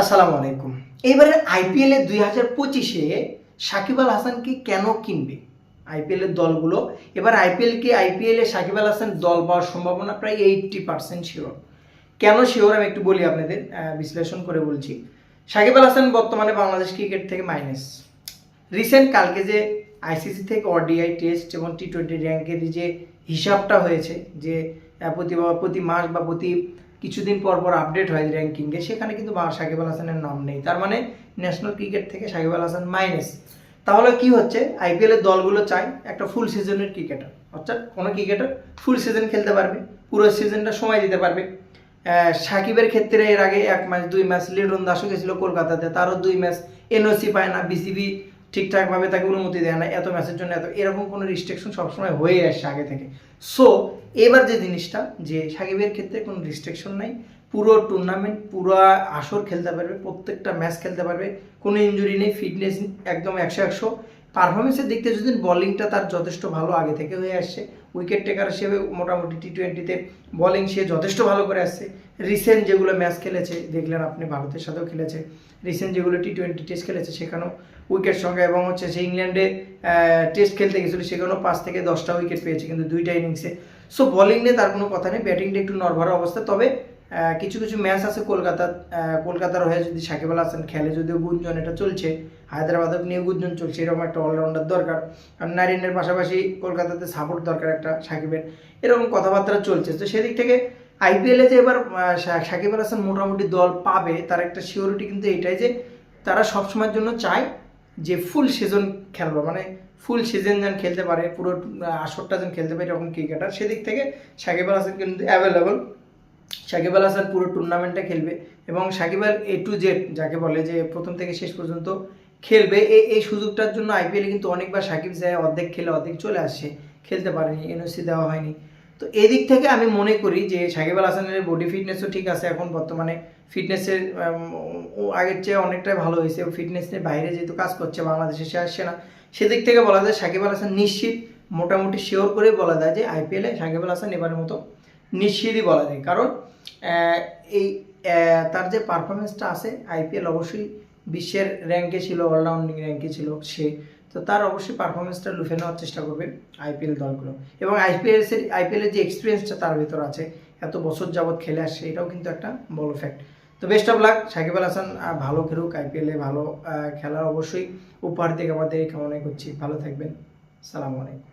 আসসালামু আলাইকুম। এবারে আইপিএল এ দুই হাজার পঁচিশে সাকিব আল হাসানকে কেন কিনবে? আইপিএল এর দলগুলো, এবার আইপিএল কে আইপিএল সাকিব আল হাসান দল পাওয়ার সম্ভাবনা প্রায় এইটটি পার্সেন্ট শিওর কেন শিওর আমি একটু বলি আপনাদের বিশ্লেষণ করে বলছি। সাকিব আল হাসান বর্তমানে বাংলাদেশ ক্রিকেট থেকে মাইনাস রিসেন্ট কালকে যে আইসিসি থেকে ওডিআই টেস্ট এবং টি টোয়েন্টি র্যাঙ্কের যে হিসাবটা হয়েছে, যে প্রতি প্রতি মাস বা প্রতি কিছুদিন পর পর আপডেট হয় র্যাঙ্কিংয়ে সেখানে কিন্তু সাকিব আল হাসানের নাম নেই। তার মানে ন্যাশনাল ক্রিকেট থেকে সাকিব আল হাসান মাইনাস তাহলে কি হচ্ছে? আইপিএল এর দলগুলো চায় একটা ফুল সিজনের ক্রিকেটার অর্থাৎ কোনো ক্রিকেটার ফুল সিজন খেলতে পারবে। পুরো সিজনটা সময় দিতে পারবে। সাকিবের ক্ষেত্রে এর আগে এক ম্যাচ দুই ম্যাচ লিটন দাসও গেছিল কলকাতাতে। তারও দুই ম্যাচ এনওসি পায় না বিসিবি ঠিকঠাকভাবে তাকে অনুমতি দেয় না। এত ম্যাচের জন্য এত এরকম কোনো রিস্ট্রিকশন সবসময় হয়ে আসছে আগে থেকে। সো এবার যে জিনিসটা, যে সাকিবের ক্ষেত্রে কোনো রিস্ট্রিকশন নাই, পুরো টুর্নামেন্ট পুরো আসর খেলতে পারবে, প্রত্যেকটা ম্যাচ খেলতে পারবে, কোনো ইঞ্জুরি নেই ফিটনেস একদম একশো একশো। পারফরমেন্সের দিক থেকে যদি বলিংটা তার যথেষ্ট ভালো আগে থেকে হয়ে আসছে উইকেট টেকার হিসেবে মোটামুটি টি টোয়েন্টিতে বলিং সে যথেষ্ট ভালো করে আসছে। রিসেন্ট যেগুলো ম্যাচ খেলেছে, দেখলেন আপনি ভারতের সাথেও খেলেছে। রিসেন্ট যেগুলো টি টোয়েন্টি টেস্ট খেলেছে, সেখানেও উইকেট সংখ্যা এবং হচ্ছে সে ইংল্যান্ডে টেস্ট খেলতে গেছিল, সেখানেও পাঁচ থেকে দশটা উইকেট পেয়েছে, কিন্তু দুইটা ইনিংসে সো বলিং নিয়ে তার কোনো কথা নেই ব্যাটিংটা একটু নরভরা অবস্থা, তবে কিছু কিছু ম্যাচ আছে কলকাতা কলকাতার হয়ে যদি সাকিব আল হাসান খেলে যদিও গুঞ্জন এটা চলছে হায়দ্রাবাদও নিয়ে গুঞ্জন চলছে, এরকম একটা অলরাউন্ডার দরকার। আর নারিনের পাশাপাশি কলকাতাতে সাপোর্ট দরকার একটা সাকিবের। এরকম কথাবার্তা চলছে। তো সেদিক থেকে আইপিএলে যে এবার সাকিব আল হাসান মোটামুটি দল পাবে, তার একটা সিওরিটি কিন্তু এটাই যে তারা সবসময়ের জন্য চায় যে ফুল সিজন খেলবে। মানে ফুল সিজন যেন খেলতে পারে, পুরো আসরটা যেন খেলতে পারে এরকম ক্রিকেটার সেদিক থেকে সাকিব আল হাসান কিন্তু অ্যাভেলেবল সাকিব আল হাসান পুরো টুর্নামেন্টটা খেলবে এবং Shakib Al A to Z যাকে বলে যে প্রথম থেকে শেষ পর্যন্ত খেলবে এই এই সুযোগটার জন্য আইপিএলে কিন্তু অনেকবার সাকিব যায় অর্ধেক খেলে অর্ধেক চলে আসছে, খেলতে পারেনি এনওসি দেওয়া হয়নি। তো এদিক থেকে আমি মনে করি যে সাকিব আল হাসানের বডি ফিটনেসও ঠিক আছে এখন বর্তমানে ফিটনেসের আগের চেয়ে অনেকটাই ভালো হয়েছে ফিটনেসের বাইরে যেহেতু কাজ করছে, বাংলাদেশে সে আসছে না। সেদিক থেকে বলা যায় সাকিব আল হাসান নিশ্চিত, মোটামুটি শিওর করে বলা যায় যে আইপিএলে সাকিব আল হাসান এবারের মতো নিশ্চিতই বলা যায়। কারণ এই তার যে পারফরমেন্সটা আছে আইপিএল অবশ্যই বিশ্বের র্যাঙ্কে ছিল অলরাউন্ডিং র্যাঙ্কে ছিল সে। তো তার অবশ্যই পারফরমেন্সটা লুফে নেওয়ার চেষ্টা করবে আইপিএল দলগুলো। এবং আইপিএল এর আইপিএলের যে এক্সপিরিয়েন্সটা তার ভিতর আছে, এত বছর যাবৎ খেলে আসছে, এটাও কিন্তু একটা বড় ফ্যাক্ট তো best of luck Shakib Al Hasan ভালো খেলুক আইপিএলে ভালো খেলার অবশ্যই উপহার থেকে আমাদের এই কামনাই করছি। ভালো থাকবেন। সালামু আলাইকুম।